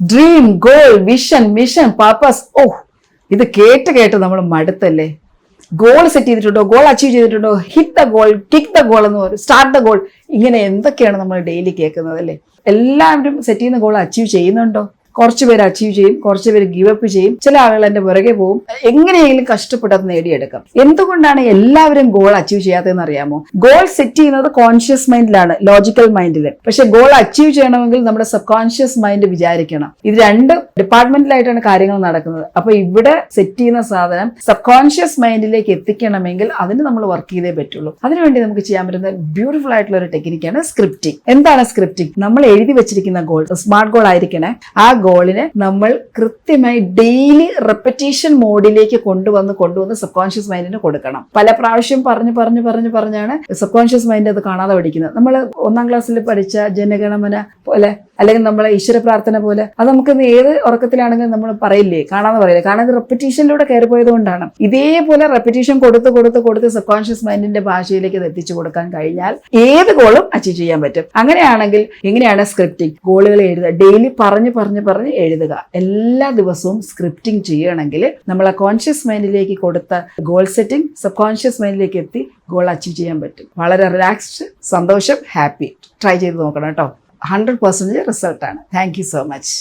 Dream goal vision mission purpose ഓ ഇത് കേട്ട് കേട്ട് നമ്മൾ മടുത്തല്ലേ? ഗോൾ സെറ്റ് ചെയ്തിട്ടുണ്ടോ? ഗോൾ അച്ചീവ് ചെയ്തിട്ടുണ്ടോ? Hit the goal kick the goal എന്ന് പറയും. സ്റ്റാർട്ട് ദ ഗോൾ ഇങ്ങനെ എന്തൊക്കെയാണ് നമ്മൾ ഡെയിലി കേൾക്കുന്നത് അല്ലേ? എല്ലാവരും സെറ്റ് ചെയ്യുന്ന ഗോൾ അച്ചീവ് ചെയ്യുന്നുണ്ടോ? കുറച്ച് പേര് അച്ചീവ് ചെയ്യും കുറച്ച് പേര് ഗീവ് അപ്പ് ചെയ്യും. ചില ആളുകൾ എന്റെ പുറകെ പോകും. എങ്ങനെയെങ്കിലും കഷ്ടപ്പെട്ട് അത് നേടിയെടുക്കാം. എന്തുകൊണ്ടാണ് എല്ലാവരും ഗോൾ അച്ചീവ് ചെയ്യാത്തതെന്ന് അറിയാമോ? ഗോൾ സെറ്റ് ചെയ്യുന്നത് കോൺഷ്യസ് മൈൻഡിലാണ് ലോജിക്കൽ മൈൻഡിൽ പക്ഷെ ഗോൾ അച്ചീവ് ചെയ്യണമെങ്കിൽ നമ്മുടെ സബ് കോൺഷ്യസ് മൈൻഡ് വിചാരിക്കണം. ഇത് രണ്ട് ഡിപ്പാർട്ട്മെന്റിലായിട്ടാണ് കാര്യങ്ങൾ നടക്കുന്നത്. അപ്പൊ ഇവിടെ സെറ്റ് ചെയ്യുന്ന സാധനം സബ് കോൺഷ്യസ് മൈൻഡിലേക്ക് എത്തിക്കണമെങ്കിൽ അതിന് നമ്മൾ വർക്ക് ചെയ്തേ പറ്റുള്ളൂ. അതിനുവേണ്ടി നമുക്ക് ചെയ്യാൻ പറ്റുന്ന ബ്യൂട്ടിഫുൾ ആയിട്ടുള്ള ഒരു ടെക്നിക്കാണ് സ്ക്രിപ്റ്റിംഗ് എന്താണ് സ്ക്രിപ്റ്റിംഗ് നമ്മൾ എഴുതി വെച്ചിരിക്കുന്ന ഗോൾ സ്മാർട്ട് ഗോൾ ആയിരിക്കണേ. ആ ഗോളിനെ നമ്മൾ കൃത്യമായി ഡെയിലി റെപ്പറ്റീഷൻ മോഡിലേക്ക് കൊണ്ടുവന്ന് കൊണ്ടുവന്ന് സബ് കോൺഷ്യസ് മൈൻഡിന് കൊടുക്കണം. പല പ്രാവശ്യം പറഞ്ഞു പറഞ്ഞു പറഞ്ഞു പറഞ്ഞാണ് സബ് കോൺഷ്യസ് മൈൻഡ് അത് കാണാതെ പഠിക്കുന്നത്. നമ്മൾ ഒന്നാം ക്ലാസ്സിൽ പഠിച്ച ജനഗണമന പോലെ അല്ലെങ്കിൽ നമ്മളെ ഈശ്വര പ്രാർത്ഥന പോലെ അത് നമുക്ക് ഏത് ഉറക്കത്തിലാണെങ്കിലും നമ്മൾ പറയില്ലേ? കാണാതെ പറയില്ലേ? കാരണം റെപ്പറ്റീഷനിലൂടെ കയറിപ്പോയത് കൊണ്ടാണ് ഇതേപോലെ റെപ്പറ്റീഷൻ കൊടുത്ത് കൊടുത്ത് കൊടുത്ത് സബ് കോൺഷ്യസ് മൈൻഡിന്റെ ഭാഷയിലേക്ക് അത് എത്തിച്ചു കൊടുക്കാൻ കഴിഞ്ഞാൽ ഏത് ഗോളും അച്ചീവ് ചെയ്യാൻ പറ്റും. അങ്ങനെയാണെങ്കിൽ എങ്ങനെയാണ് സ്ക്രിപ്റ്റിംഗ് ഗോളുകൾ എഴുതുക. ഡെയിലി പറഞ്ഞു പറഞ്ഞ് പറഞ്ഞ് എഴുതുക. എല്ലാ ദിവസവും സ്ക്രിപ്റ്റിംഗ് ചെയ്യണമെങ്കിൽ നമ്മൾ ആ കോൺഷ്യസ് മൈൻഡിലേക്ക് കൊടുത്ത ഗോൾ സെറ്റിംഗ് സബ് കോൺഷ്യസ് മൈൻഡിലേക്ക് എത്തി ഗോൾ അച്ചീവ് ചെയ്യാൻ പറ്റും. വളരെ റിലാക്സ്ഡ് സന്തോഷം ഹാപ്പി ട്രൈ ചെയ്ത് നോക്കണം കേട്ടോ. ഹൺഡ്രഡ് പെർസെന്റേജ് റിസൾട്ടാണ് താങ്ക് യു സോ മച്ച്